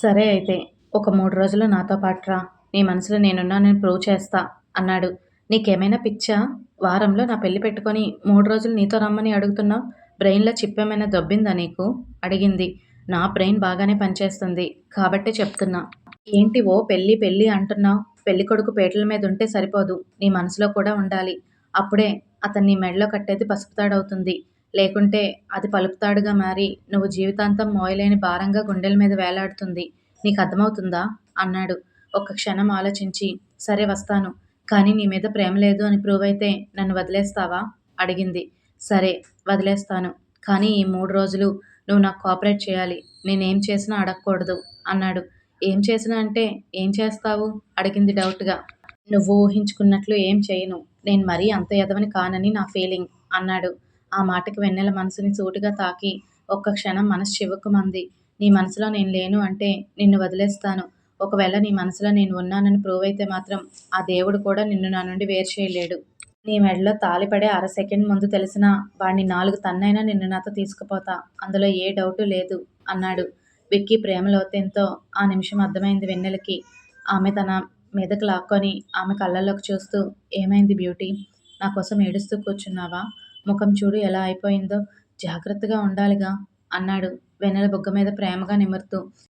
సరే అయితే ఒక మూడు రోజులు నాతో పాటు రా నీ మనసులో నేనున్నానని ప్రూవ్ చేస్తా అన్నాడు. నీకేమైనా పిచ్చా? వారంలో నా పెళ్ళి పెట్టుకొని మూడు రోజులు నీతో రమ్మని అడుగుతున్నావు? బ్రెయిన్లో చిప్పేమైనా దొబ్బిందా నీకు? అడిగింది. నా బ్రెయిన్ బాగానే పనిచేస్తుంది కాబట్టే చెప్తున్నా. ఏంటి ఓ పెళ్ళి పెళ్ళి అంటున్నావు? పెళ్ళి కొడుకు పేటల మీద ఉంటే సరిపోదు నీ మనసులో కూడా ఉండాలి. అప్పుడే అతన్ని మెడలో కట్టేది పసుపుతాడవుతుంది లేకుంటే అది పలుపుతాడుగా మారి నువ్వు జీవితాంతం మోయలేని భారంగా గుండెల మీద వేలాడుతుంది. నీకు అర్థమవుతుందా? అన్నాడు. ఒక్క క్షణం ఆలోచించి సరే వస్తాను కానీ నీ మీద ప్రేమ లేదు అని ప్రూవ్ అయితే నన్ను వదిలేస్తావా? అడిగింది. సరే వదిలేస్తాను కానీ ఈ మూడు రోజులు నువ్వు నాకు కోఆపరేట్ చేయాలి. నేనేం చేసినా అడగకూడదు అన్నాడు. ఏం చేసినా అంటే ఏం చేస్తావు? అడిగింది డౌట్గా నువ్వు ఊహించుకున్నట్లు ఏం చేయను. నేను మరీ అంత ఎదవని కానని నా ఫీలింగ్ అన్నాడు. ఆ మాటకి వెన్నెల మనసుని సూటిగా తాకి ఒక్క క్షణం మనసు చివుక్కుమంది నీ మనసులో నేను లేను అంటే నిన్ను వదిలేస్తాను. ఒకవేళ నీ మనసులో నేను ఉన్నానని ప్రూవ్ అయితే మాత్రం ఆ దేవుడు కూడా నిన్ను నా నుండి వేరు చేయలేడు. నీ మెడలో తాళిపడే అర సెకండ్ ముందు తెలిసినా వాడిని నాలుగు తన్నైనా నిన్ను నాతో తీసుకుపోతా. అందులో ఏ డౌటు లేదు అన్నాడు విక్కీ ప్రేమ లోతెంతో. ఆ నిమిషం అర్థమైంది వెన్నెలకి. ఆమె తన మీదకు లాక్కొని ఆమె కళ్ళల్లోకి చూస్తూ ఏమైంది బ్యూటీ? నా కోసం ఏడుస్తూ కూర్చున్నావా? ముఖం చూడు ఎలా అయిపోయిందో. జాగ్రత్తగా ఉండాలిగా అన్నాడు వెన్నెల బుగ్గ మీద ప్రేమగా నిమురుతూ.